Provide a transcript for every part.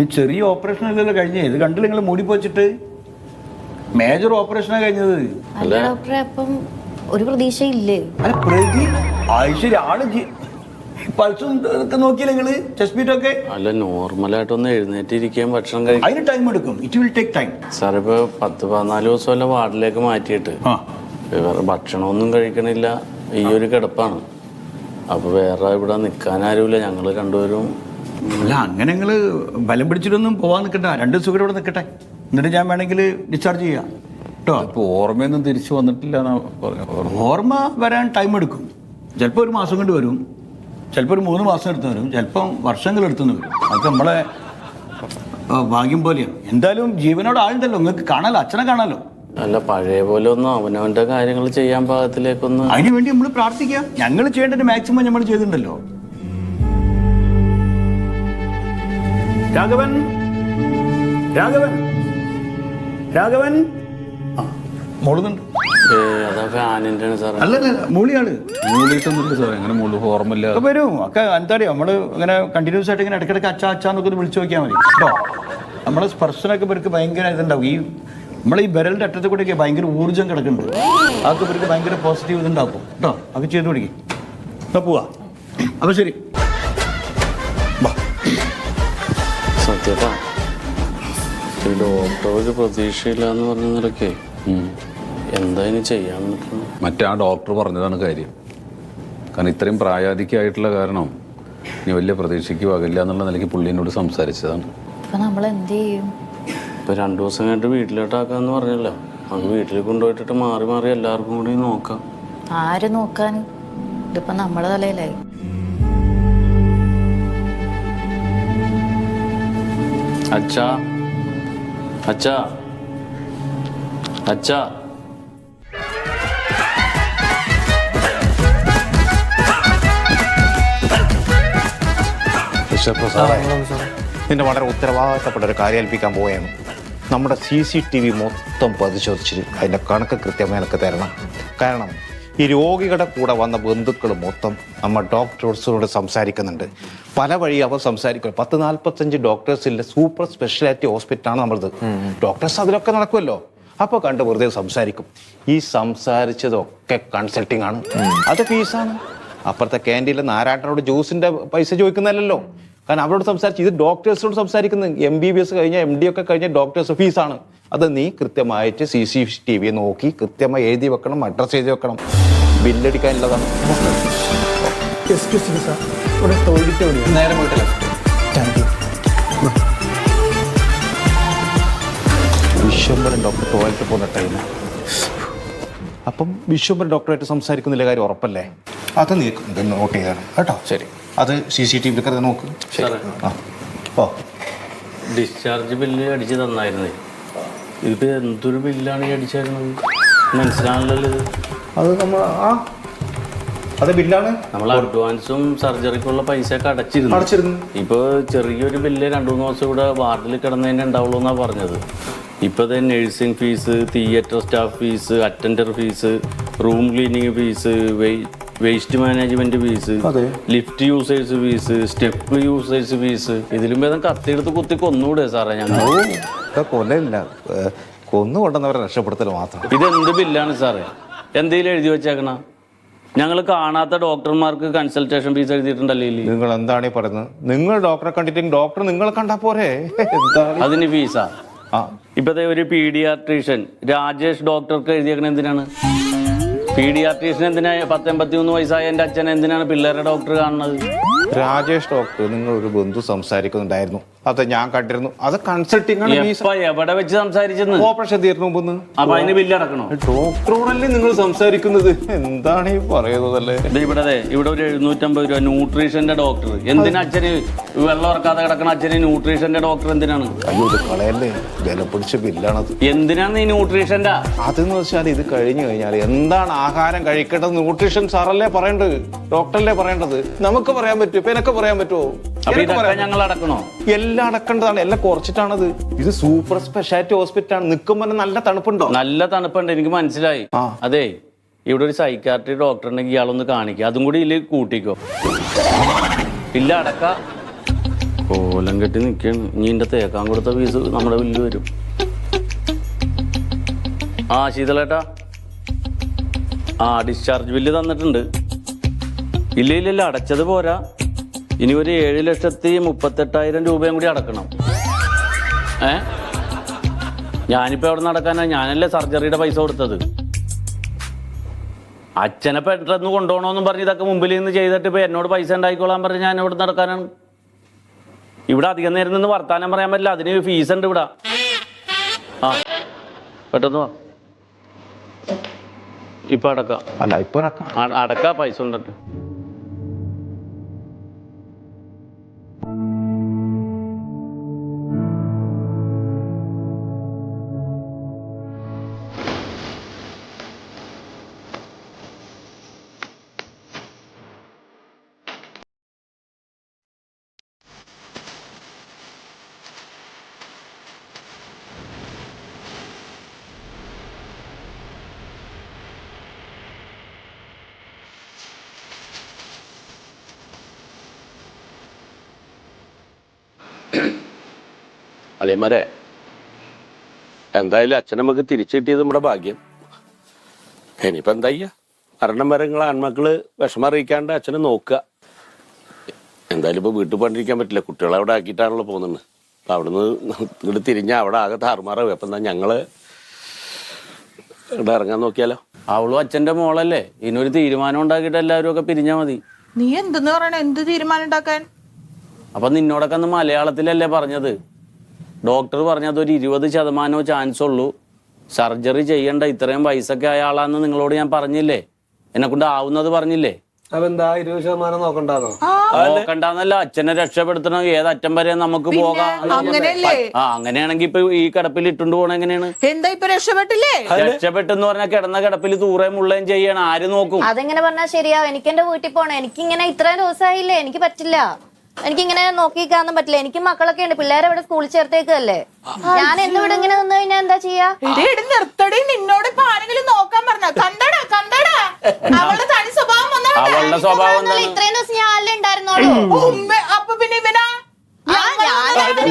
ഈ ചെറിയ ഓപ്പറേഷൻ അല്ലല്ലോ കഴിഞ്ഞേ. ഇത് കണ്ടില്ല നിങ്ങൾ മൂടിപ്പോച്ചിട്ട് മേജർ ഓപ്പറേഷനാ കഴിഞ്ഞത്. അല്ല. ഡോക്ടറെ അപ്പം ഒരു പ്രതീക്ഷയില്ലേ? അല്ല പ്രതി ഐശ്വര്യ ആൾ പൾസും ഇതൊക്കെ നോക്കിയില്ല നിങ്ങൾ? ചെസ്റ്റ് ബീറ്റ് ഒക്കെ? അല്ല നോർമലായിട്ടൊന്ന് എഴുന്നേറ്റിരിക്കാൻ ഭക്ഷണം കഴിക്കും അതിന് ടൈം എടുക്കും. It will take time sir ഇപ്പൊ പത്ത് പതിനാല് ദിവസമല്ല വാർഡിലേക്ക് മാറ്റിയിട്ട് ആ. വേറെ ഭക്ഷണമൊന്നും കഴിക്കണില്ല. ഈ ഒരു കിടപ്പാണ്. അപ്പൊ വേറെ ഇവിടെ നിൽക്കാൻ ഇല്ല ഞങ്ങൾ രണ്ടുപേരും അല്ല അങ്ങനെ നിങ്ങൾ ബലം പിടിച്ചിട്ടൊന്നും പോവാൻ നിൽക്കണ്ട രണ്ട് ദിവസം കൂടെ ഇവിടെ നിൽക്കട്ടെ എന്നിട്ട് ഞാൻ വേണമെങ്കിൽ ഡിസ്ചാർജ് ചെയ്യാം. കേട്ടോ? അപ്പോൾ ഓർമ്മയൊന്നും തിരിച്ചു വന്നിട്ടില്ല എന്നാ പറഞ്ഞ ഓർമ്മ വരാൻ ടൈം എടുക്കും. ചിലപ്പോൾ ഒരു മാസം കൊണ്ട് വരും. ചിലപ്പോൾ ഒരു മൂന്ന് മാസം എടുത്ത് വരും. ചിലപ്പം വർഷങ്ങൾ എടുത്തുനിന്ന് വരും. അതൊക്കെ നമ്മളെ ഭാഗ്യം പോലെയാണ്. എന്തായാലും ജീവനോട് ആളുണ്ടല്ലോ നിങ്ങൾക്ക് കാണാലോ അച്ഛനെ കാണാലോ. അല്ല പഴയ പോലെ ഒന്നും അവനവന്റെ കാര്യങ്ങൾ ചെയ്യാൻ പാകത്തിലേക്കൊന്നും അതിനുവേണ്ടി നമ്മൾ പ്രാർത്ഥിക്കാം ഞങ്ങൾ ചെയ്യേണ്ടത് മാക്സിമം നമ്മൾ ചെയ്തിട്ടുണ്ടല്ലോ. രാഘവൻ? രാഘവൻ? രാഘവൻ? ആ മോളുന്നുണ്ട്. മൂളിയിട്ടൊന്നുമില്ല അങ്ങനെ മുള്ളു ഓർമ്മയില്ല. ഒക്കെ വരും ഒക്കെ നമ്മൾ ഇങ്ങനെ കണ്ടിന്യൂസ് ആയിട്ട് ഇങ്ങനെ ഇടയ്ക്കിടയ്ക്ക് അച്ഛാ അച്ഛാന്നൊക്കെ ഒന്ന് വിളിച്ചു നോക്കിയാൽ മതി. കേട്ടോ നമ്മളെ സ്പർശനമൊക്കെ ഇവർക്ക് ഭയങ്കര ഇതുണ്ടാവും. ഈ നമ്മൾ ഈ അറ്റത്തെ കൂടെ കൂടെയൊക്കെ ഭയങ്കര ഊർജം കിടക്കുന്നുണ്ട്. അതൊക്കെ ഇവർക്ക് ഭയങ്കര പോസിറ്റീവ് ഇതുണ്ടാക്കും. കേട്ടോ അത് ചെയ്തു കൊടുക്കേ. എന്നാ പോവാ. അപ്പൊ ശരി. സത്യട്ടാ ഈ ഡോക്ടർ ഒരു പ്രതീക്ഷയില്ല എന്ന് പറഞ്ഞ നിലക്കേ എന്താ ഇനി ചെയ്യാൻ മറ്റേ ആ ഡോക്ടർ പറഞ്ഞതാണ് കാര്യം. കാരണം ഇത്രയും പ്രായാധികമായിട്ടുള്ള കാരണം ഇനി വലിയ പ്രതീക്ഷയ്ക്ക് വകില്ല എന്നുള്ള നിലയ്ക്ക് പുള്ളിനോട് സംസാരിച്ചതാണ്. അപ്പൊ നമ്മൾ എന്ത് ചെയ്യും? ഇപ്പൊ രണ്ടു ദിവസം കഴിഞ്ഞിട്ട് വീട്ടിലോട്ടാക്കാന്ന് പറഞ്ഞല്ലോ. അത് വീട്ടിൽ കൊണ്ടുപോയിട്ടിട്ട് മാറി മാറി എല്ലാവർക്കും കൂടി നോക്കാം. ആര് നോക്കാൻ ഇതിപ്പോ നമ്മളെ തലയിലായി. അച്ഛാ. അച്ഛാ. അച്ഛാ. ബിഷപ്പ് വളരെ ഉത്തരവാദിത്തപ്പെട്ട ഒരു കാര്യം ഏൽപ്പിക്കാൻ പോവുകയാണ്. നമ്മുടെ സി സി ടി വി മൊത്തം പരിശോധിച്ചിട്ട് അതിന്റെ കണക്ക് കൃത്യമായി എനിക്ക് തരണം. കാരണം ഈ രോഗികളുടെ കൂടെ വന്ന ബന്ധുക്കൾ മൊത്തം നമ്മൾ ഡോക്ടേഴ്സിനോട് സംസാരിക്കുന്നുണ്ട്. പല വഴി അവർ സംസാരിക്കും പത്ത് നാൽപ്പത്തഞ്ച് ഡോക്ടേഴ്സിന്റെ സൂപ്പർ സ്പെഷ്യാലിറ്റി ഹോസ്പിറ്റലാണ് നമ്മളത്. ഡോക്ടേഴ്സ് അതിലൊക്കെ നടക്കുമല്ലോ അപ്പോൾ കണ്ട് വെറുതെ സംസാരിക്കും. ഈ സംസാരിച്ചതൊക്കെ കൺസൾട്ടിങ് ആണ് അത് ഫീസാണ്. അപ്പുറത്തെ ക്യാന്റീനിൽ നാരായണനോട് ജ്യൂസിന്റെ പൈസ ചോദിക്കുന്നതല്ലോ കാരണം അവരോട് സംസാരിച്ച് ഇത് ഡോക്ടേഴ്സിനോട് സംസാരിക്കുന്നത് എം ബി ബി എസ് കഴിഞ്ഞ എം ഡി ഒക്കെ കഴിഞ്ഞ ഡോക്ടേഴ്സ് ഫീസാണ് അത് നീ കൃത്യമായിട്ട് സി സി ടി വി നോക്കി കൃത്യമായി എഴുതി വെക്കണം അഡ്രസ്സ് എഴുതി വെക്കണം. ബില്ലടിക്കാനുള്ളതാണ്. നേരെ വിശ്വംബരൻ ഡോക്ടർ ടോയ്ലറ്റ് പോകുന്ന ടൈം അപ്പം വിശ്വംബരൻ ഡോക്ടറായിട്ട് സംസാരിക്കുന്നില്ല കാര്യം ഉറപ്പല്ലേ? അത് നീ നോട്ട് ചെയ്യണം കേട്ടോ? ശരി. അത് സി സി ടി വിയിൽ നോക്ക്. ശരി. ആ. ഓ ഡിസ്ചാർജ് ബില്ല് അടിച്ച് തന്നായിരുന്നേ. ഇത് എന്തൊരു ബില്ലാണ് ഈ അടിച്ചായിരുന്നത് മനസ്സിലാണല്ലോ ഇത്. അത് നമ്മൾ ആ. അത് ബില്ലാണ്? നമ്മൾ അഡ്വാൻസും സർജറിക്കുള്ള പൈസ ഒക്കെ അടച്ചിരുന്നു. അടച്ചിരുന്നു. ഇപ്പൊ ചെറിയൊരു ബില്ല് രണ്ടു മൂന്ന് ദിവസം ഇവിടെ വാർഡിൽ കിടന്നതിന് ഉണ്ടാവുള്ളൂ എന്നാ പറഞ്ഞത്. ഇപ്പൊ nursing fees theatre staff fees attender fees room cleaning fees waste management fees അതെ. Lift users fees step users fees ഇതിലും ഭേദം കത്തിയെടുത്ത് കുത്തി കൊന്നുകൂടെ സാറേ ഞങ്ങൾ. ഇതൊക്കെ കൊന്നു കൊണ്ടുവന്നവരെ രക്ഷപ്പെടുത്തൽ മാത്രം. ഇതെന്ത് ബില്ലാണ് സാറേ? എന്തെങ്കിലും എഴുതി വെച്ചേക്കണ? ഞങ്ങൾ കാണാത്ത ഡോക്ടർമാർക്ക് കൺസൾട്ടേഷൻ ഫീസ് എഴുതിയിട്ടുണ്ടല്ലേ? നിങ്ങൾ എന്താണ് ഈ പറയുന്നത്? നിങ്ങൾ ഡോക്ടറെ കണ്ടിട്ട് ഡോക്ടർ നിങ്ങളെ കണ്ടാ പോരെ? എന്താണ് അതിന് ഫീസാ ഇപ്പത്തെ ഒരു പീഡിയാട്രീഷ്യൻ രാജേഷ് ഡോക്ടർക്ക് എഴുതിയേക്കണ എന്തിനാണ്? പീഡിയാട്രീഷ്യൻ എന്തിനാ പത്ത് എൺപത്തി മൂന്ന് വയസ്സായ എന്റെ അച്ഛൻ എന്തിനാണ് പിള്ളേരുടെ ഡോക്ടർ കാണുന്നത്? രാജേഷ് ഡോക്ടർ നിങ്ങൾ ഒരു ബന്ധു സംസാരിക്കുന്നുണ്ടായിരുന്നു. അത് ഞാൻ കണ്ടിരുന്നു. അത് കൺസൾട്ടിംഗ് എവിടെ വെച്ച് സംസാരിച്ചെന്ന്? ഓപ്പറേഷൻ തീർന്നു മുമ്പ്. അപ്പൊ അതിന് ബില്ലടക്കണോ ഡോക്ടറോടല്ലേ നിങ്ങൾ സംസാരിക്കുന്നത്. എന്താണ് ഈ പറയുന്നതല്ലേ? അല്ലേ ഇവിടെ ഇവിടെ ഒരു എഴുന്നൂറ്റമ്പത് രൂപ ന്യൂട്രീഷന്റെ ഡോക്ടർ എന്തിനാ അച്ഛന് വെള്ളം ഇറക്കാതെ കിടക്കണ അച്ഛന് ന്യൂട്രീഷന്റെ ഡോക്ടർ എന്തിനാണ്? അയ്യോ ഇത് കളയല്ലേ? വില പിടിച്ച ബില്ലാണത്. എന്തിനാണ് ഈ ന്യൂട്രീഷന്റെ അതെന്ന് വെച്ചാൽ ഇത് കഴിഞ്ഞു കഴിഞ്ഞാൽ എന്താണ് ആഹാരം കഴിക്കേണ്ടത്? ന്യൂട്രീഷൻ സാറല്ലേ പറയേണ്ടത്? ഡോക്ടറല്ലേ പറയേണ്ടത്? നമുക്ക് പറയാൻ പറ്റും ഇപ്പൊ എനക്ക് പറയാൻ പറ്റുമോ ഞങ്ങൾ അടക്കണോ എല്ലാം അടക്കേണ്ടതാണ്. എല്ലാം കുറച്ചിട്ടാണത്. ഇത് സൂപ്പർ സ്പെഷ്യാലിറ്റി ഹോസ്പിറ്റൽ ആണ് നിൽക്കുമ്പോൾ നല്ല തണുപ്പുണ്ടോ? നല്ല തണുപ്പുണ്ട്. എനിക്ക് മനസ്സിലായി. അതെ ഇവിടെ ഒരു സൈക്കാട്രി ഡോക്ടർ ഉണ്ടെങ്കിൽ ഇയാളൊന്ന് കാണിക്കുക അതും കൂടി ഇതിൽ കൂട്ടിക്കോ. ഇല്ല അടക്ക. കോലം കെട്ടി നിൽക്കുകയാണ് ഇനി എന്റെ തേക്കാൻ കൊടുത്ത ഫീസ് നമ്മുടെ ബില്ല് വരും. ആ ശീതളേട്ടാ. ആ ഡിസ്ചാർജ് ബില്ല് തന്നിട്ടുണ്ട്. ഇല്ല ഇല്ല ഇല്ല അടച്ചത് പോരാ. ഇനി ഒരു ഏഴ് ലക്ഷത്തി മുപ്പത്തെട്ടായിരം രൂപയും കൂടി അടക്കണം. ഏ? ഞാനിപ്പോൾ എവിടെ നടക്കാനാ? ഞാനല്ലേ സർജറിയുടെ പൈസ കൊടുത്തത്. അച്ഛനെ പെട്ടെന്ന് കൊണ്ടുപോകണമെന്നും പറഞ്ഞ് ഇതൊക്കെ മുമ്പിൽ നിന്ന് ചെയ്തിട്ട് ഇപ്പോൾ എന്നോട് പൈസ ഉണ്ടായിക്കോളാൻ പറഞ്ഞ് ഞാൻ എവിടെ നടക്കാനാണ്? ഇവിടെ അധികം നേരം നിന്ന് വർത്താനം പറയാൻ പറ്റില്ല. അതിന് ഫീസ് ഉണ്ട് ഇവിടെ. ആ പെട്ടെന്ന് വാ. ഇപ്പൊ അടക്കാം. അല്ല ഇപ്പൊ അടക്കാം. അ- പൈസ ഉണ്ടിട്ട് അളിയന്മാരെ എന്തായാലും അച്ഛൻ നമുക്ക് തിരിച്ചു കിട്ടിയത് നമ്മുടെ ഭാഗ്യം. ഇനിയിപ്പോ എന്താ ചെയ്യാ? മരണം വരെ നിങ്ങൾ ആൺമക്കൾ വിഷമം അറിയിക്കാണ്ട് അച്ഛനെ നോക്കുക. എന്തായാലും ഇപ്പൊ വീട്ടിൽ പണിരിക്കാൻ പറ്റില്ല. കുട്ടികളെ അവിടെ ആക്കിയിട്ടാണല്ലോ പോകുന്നത്. അപ്പൊ അവിടുന്ന് ഇങ്ങോട്ട് തിരിഞ്ഞ അവിടെ ആകെ താറുമാറാവും അപ്പൊ എന്താ ഞങ്ങൾ ഇവിടെ ഇറങ്ങാൻ നോക്കിയാലോ? അവളും അച്ഛന്റെ മോളല്ലേ? ഇനൊരു തീരുമാനം ഉണ്ടാക്കിയിട്ട് എല്ലാവരും ഒക്കെ പിരിഞ്ഞാ മതി. നീ എന്തെന്ന് പറയണ? എന്ത് തീരുമാനം ഉണ്ടാക്കാൻ? അപ്പൊ നിന്നോടൊക്കെ അന്ന് മലയാളത്തിലല്ലേ പറഞ്ഞത്? ഡോക്ടർ പറഞ്ഞ അതൊരു ഇരുപത് ശതമാനമോ ചാൻസ് ഉള്ളൂ. സർജറി ചെയ്യേണ്ട ഇത്രയും വയസ്സൊക്കെ ആയ ആളാന്ന് നിങ്ങളോട് ഞാൻ പറഞ്ഞില്ലേ? എന്നെ കൊണ്ട് ആവുന്നത് പറഞ്ഞില്ലേ? നോക്കണ്ടെന്നല്ല അച്ഛനെ രക്ഷപ്പെടുത്തണം ഏത് അറ്റം വരെ നമുക്ക് പോകാം. അങ്ങനെയല്ലേ? ആ അങ്ങനെയാണെങ്കിൽ ഇപ്പൊ ഈ കിടപ്പിൽ ഇട്ടുണ്ട് പോണ എങ്ങനെയാണ്? എന്താ ഇപ്പൊ രക്ഷപ്പെട്ടില്ലേ? രക്ഷപ്പെട്ടെന്ന് പറഞ്ഞാൽ കിടന്ന കിടപ്പിൽ തൂറേം മുള്ളേം ചെയ്യണം ആര് നോക്കും? അതെങ്ങനെ പറഞ്ഞാൽ ശരിയാ? എനിക്ക് എന്റെ വീട്ടിൽ പോണം. എനിക്കിങ്ങനെ ഇത്രയും ദിവസമായില്ലേ എനിക്ക് പറ്റില്ല. എനിക്കിങ്ങനെ നോക്കിക്കാന്നും പറ്റില്ല. എനിക്ക് മക്കളൊക്കെ ഉണ്ട്. പിള്ളേരെ ഇവിടെ സ്കൂളിൽ ചേർത്തേക്കല്ലേ? ഞാൻ എന്നിവിടെ ഇങ്ങനെ നിന്ന് കഴിഞ്ഞാൽ എന്താ ചെയ്യാ? നിർത്തടി. നിന്നോട് ഇപ്പൊ ആരെങ്കിലും നോക്കാൻ പറഞ്ഞ? കണ്ടടാ കണ്ടടാ. അവളുടെ തനി സ്വഭാവം വന്നാ അവളുടെ സ്വഭാവം ഇത്രയും ദിവസം ഞാൻ അല്ലേ ഉണ്ടായിരുന്നോളൂ. അപ്പൊ പിന്നെ ഇവനാ?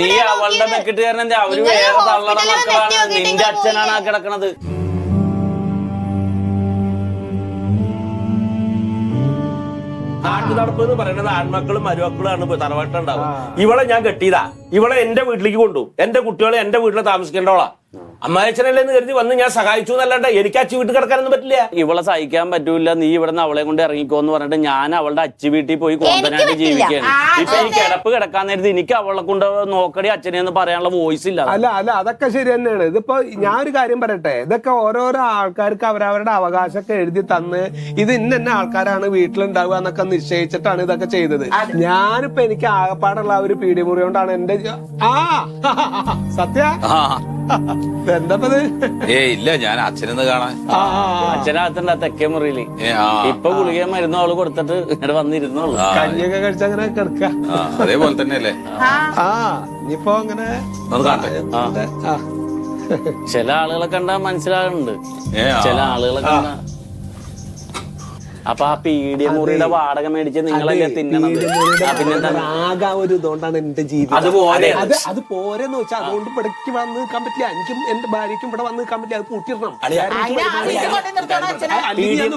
നീ അവളുടെ മെക്കിട്ട് കാരണം എന്താ? അവർ വേറെ തള്ളണ മക്കളാണ്. നിന്റെ അച്ഛനാണ് ആ കിടക്കണത്. നാട്ടു നടപ്പ് എന്ന് പറയുന്നത് ആൺമക്കളും മരുമക്കളുമാണ് തറവാട്ടുണ്ടാവും ഇവളെ ഞാൻ കെട്ടിയതാ. ഇവളെ എന്റെ വീട്ടിലേക്ക് കൊണ്ടു എന്റെ കുട്ടികളെ എന്റെ വീട്ടിൽ താമസിക്കേണ്ടവളാ അമ്മായച്ചനല്ലേ എന്ന് കരുതി വന്ന് ഞാൻ സഹായിച്ചു എന്നല്ലാണ്ട് എനിക്ക് അച്ചു വീട്ടിൽ കിടക്കാനൊന്നും പറ്റില്ല. ഇവളെ സഹിക്കാൻ പറ്റൂല. നീ ഇവിടെ നിന്ന് അവളെ കൊണ്ട് ഇറങ്ങിക്കോ എന്ന് പറഞ്ഞിട്ട് ഞാൻ അവളുടെ അച്ചു വീട്ടിൽ പോയി കോമ്പനായിട്ട്. ജീവിക്കുകയാണ്. ഇപ്പൊ ഈ കിടപ്പ് കിടക്കാൻ നേരത്തെ എനിക്ക് അവളെ കൊണ്ട് നോക്കടി അച്ഛനെ എന്ന് പറയാനുള്ള വോയിസ് ഇല്ല. അല്ല അല്ല അതൊക്കെ ശരി തന്നെയാണ്. ഇതിപ്പോ ഞാൻ ഒരു കാര്യം പറയട്ടെ. ഇതൊക്കെ ഓരോരോ ആൾക്കാർക്ക് അവരവരുടെ അവകാശമൊക്കെ എഴുതി തന്ന് ഇത് ഇന്ന ആൾക്കാരാണ് വീട്ടിലുണ്ടാവുക എന്നൊക്കെ നിശ്ചയിച്ചിട്ടാണ് ഇതൊക്കെ ചെയ്തത്. ഞാനിപ്പോ എനിക്ക് ആകപ്പാടുള്ള ഒരു ഒരു പീഡിമുറി കൊണ്ടാണ് എന്റെ ആ സത്യ? ഏ ഇല്ല ഞാൻ അച്ഛനെന്ന് കാണാൻ. അച്ഛനകത്തുണ്ട് ആ തെക്കേ മുറിയിൽ. ഇപ്പൊ ഗുളിക മരുന്ന് ആൾ കൊടുത്തിട്ട് ഇവിടെ വന്നിരുന്നുള്ളൂ കഞ്ഞിയൊക്കെ കഴിച്ച് അങ്ങനെ കിടക്ക. അതേപോലെ അതേപോലെ തന്നെയല്ലേ? ആ. ഇനിയിപ്പോ അങ്ങനെ ചില ആളുകളെ കണ്ടാ മനസ്സിലാകുന്നുണ്ട് ചില ആളുകളെ കണ്ടാ അപ്പൊ ആ പീഡിയ മുറിയുടെ വാടക മേടിച്ച് നിങ്ങളല്ലേ തിന്നണം ആകെ ഒരു ഇതുകൊണ്ടാണ് എന്റെ ജീവിതം. അതുപോലെ. അത് അത് പോരെന്ന് വെച്ചാൽ അതുകൊണ്ട് ഇവിടേക്ക് വന്ന് നിൽക്കാൻ പറ്റില്ല. എനിക്കും എന്റെ ഭാര്യയ്ക്കും ഇവിടെ വന്ന് നിൽക്കാൻ പറ്റില്ല. അത് പൂട്ടിയിടണം.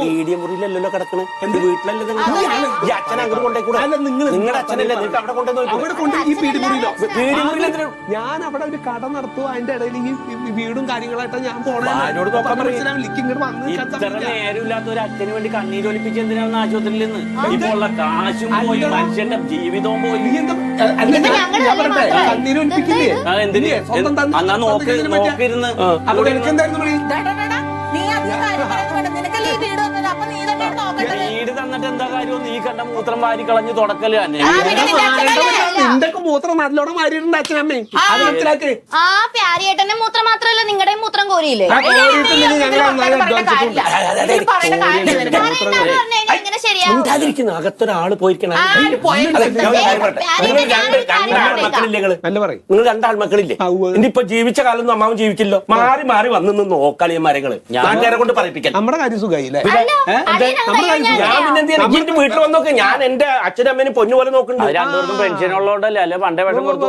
പീഡിയ മുറിയിലല്ലല്ലോ കിടക്കണേ? എന്ത് വീട്ടിലല്ലേ ഈ അച്ഛൻ അങ്ങോട്ട് കൊണ്ടേക്കൂടെ അല്ല, നിങ്ങൾ നിങ്ങളുടെ അച്ഛനല്ലേ അവിടെ കൊണ്ടുവന്ന് അവിടെ കൊണ്ട് ഈ? ഞാൻ അവിടെ ഒരു കട നടത്തുക അതിന്റെ ഇടയിൽ ഈ വീടും കാര്യങ്ങളായിട്ടാണ് ഞാൻ? മനസ്സിലാവില്ല ഇങ്ങോട്ട് വന്ന്. നേരമില്ലാത്ത ഒരു അച്ഛന് വേണ്ടി എന്തിനാണ് ആശുപത്രിയിൽ നിന്ന്? ഇപ്പൊ ഉള്ള കാശും പോയി മനുഷ്യന്റെ ജീവിതവും പോയി. നീ എന്താ അല്ല, എനിക്ക് ഞാൻ- എന്താ കാര്യം നീ കണ്ട മൂത്രം വാരി കളഞ്ഞ് തുടക്കൽ തന്നെ മൂത്രം നല്ലോണം വാരിയിട്ടുണ്ട് അച്ഛനമ്മേ അത് മനസ്സിലാക്ക് ആ പ്യാരിയേട്ടന്റെ മൂത്രം മാത്രല്ല നിങ്ങളുടെ മൂത്രം കോരിയില്ലേ ആ ഞങ്ങൾ നന്നായി കാര്യമില്ല. പറഞ്ഞു മിണ്ടാതിരിക്കുന്ന അകത്തൊരാൾ പോയിരിക്കണം നിങ്ങൾ രണ്ടാൾ മക്കളില്ലേ. ഇനിയിപ്പൊ ജീവിച്ച കാലൊന്നും അമ്മാവും ജീവിച്ചില്ലോ മാറി മാറി വന്ന് നോക്കളിയ മരങ്ങൾ നാട്ടുകാരെ കൊണ്ട് പറയിപ്പിക്കാൻ നമ്മുടെ കാര്യം സുഖമായി അല്ലേ അല്ല, ഏ? അത് എന്താ? ഞാൻ പിന്നെ വീട്ടിൽ വന്ന് ഞാൻ എന്റെ അച്ഛനമ്മേനെ അമ്മേനും പൊന്നു പോലെ നോക്കുന്നുണ്ട് രണ്ടുപേർക്കും പെൻഷൻ ഉള്ള ഉള്ളതുകൊണ്ടല്ലേ അല്ലെ പണ്ടേ വിഷം കൊടുത്തു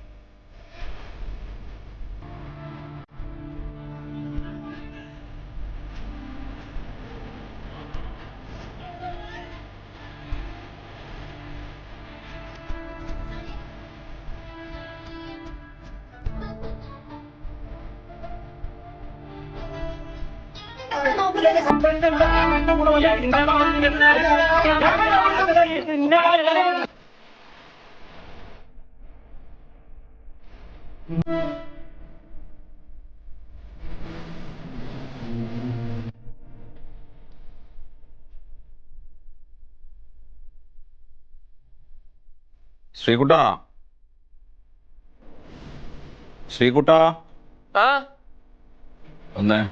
ஸ்ரீகுட்டா ஸ்ரீகுட்டா வந்தேன்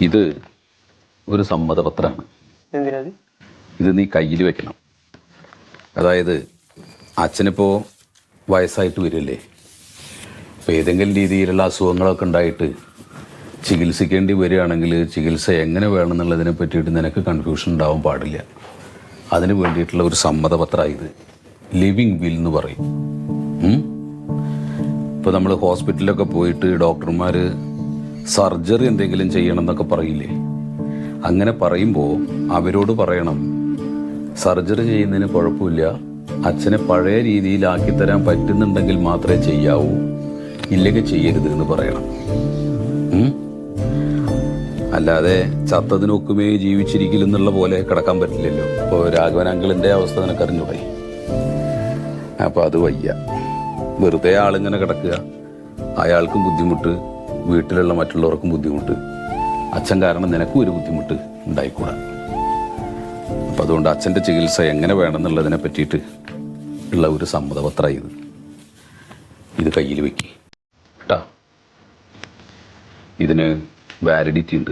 ഇത് ഒരു സമ്മതപത്രമാണ്. ഇത് നീ കയ്യിൽ വെക്കണം. അതായത് അച്ഛനിപ്പോ വയസ്സായിട്ട് വരില്ലേ? അപ്പോൾ ഏതെങ്കിലും രീതിയിലുള്ള അസുഖങ്ങളൊക്കെ ഉണ്ടായിട്ട് ചികിത്സിക്കേണ്ടി വരികയാണെങ്കിൽ ചികിത്സ എങ്ങനെ വേണം എന്നുള്ളതിനെ പറ്റിയിട്ട് നിനക്ക് കൺഫ്യൂഷൻ ഉണ്ടാവാൻ പാടില്ല. അതിന് വേണ്ടിയിട്ടുള്ള ഒരു സമ്മതപത്രമാണ് ഇത്. ലിവിങ് വിൽ എന്ന് പറയും. ഇപ്പോൾ നമ്മൾ ഹോസ്പിറ്റലിലൊക്കെ പോയിട്ട് ഡോക്ടർമാർ സർജറി എന്തെങ്കിലും ചെയ്യണം എന്നൊക്കെ പറയില്ലേ? അങ്ങനെ പറയുമ്പോൾ അവരോട് പറയണം സർജറി ചെയ്യുന്നതിന് കുഴപ്പമില്ല അച്ഛനെ പഴയ രീതിയിലാക്കി തരാൻ പറ്റുന്നുണ്ടെങ്കിൽ മാത്രമേ ചെയ്യാവൂ ഇല്ലെങ്കിൽ ചെയ്യരുത് എന്ന് പറയണം. അല്ലാതെ ചത്തതിനൊക്കുമേ ജീവിച്ചിരിക്കില്ലെന്നുള്ള പോലെ കിടക്കാൻ പറ്റില്ലല്ലോ. ഇപ്പോൾ രാഘവൻ അങ്കിളിന്റെ അവസ്ഥ നിനക്കറിഞ്ഞൂടെ? അപ്പോൾ അത് വയ്യ. വെറുതെ ആളിങ്ങനെ കിടക്കുക. അയാൾക്കും ബുദ്ധിമുട്ട് വീട്ടിലുള്ള മറ്റുള്ളവർക്കും ബുദ്ധിമുട്ട്. അച്ഛൻ കാരണം നിനക്കും ഒരു ബുദ്ധിമുട്ട് ഉണ്ടായിക്കൂടാ. അപ്പം അതുകൊണ്ട് അച്ഛന്റെ ചികിത്സ എങ്ങനെ വേണമെന്നുള്ളതിനെ പറ്റിയിട്ട് ഉള്ള ഒരു സമ്മതപത്രമാണ് ഇത്. ഇത് കയ്യിൽ വെക്കി. കേട്ടാ ഇതിന് വാലിഡിറ്റി ഉണ്ട്.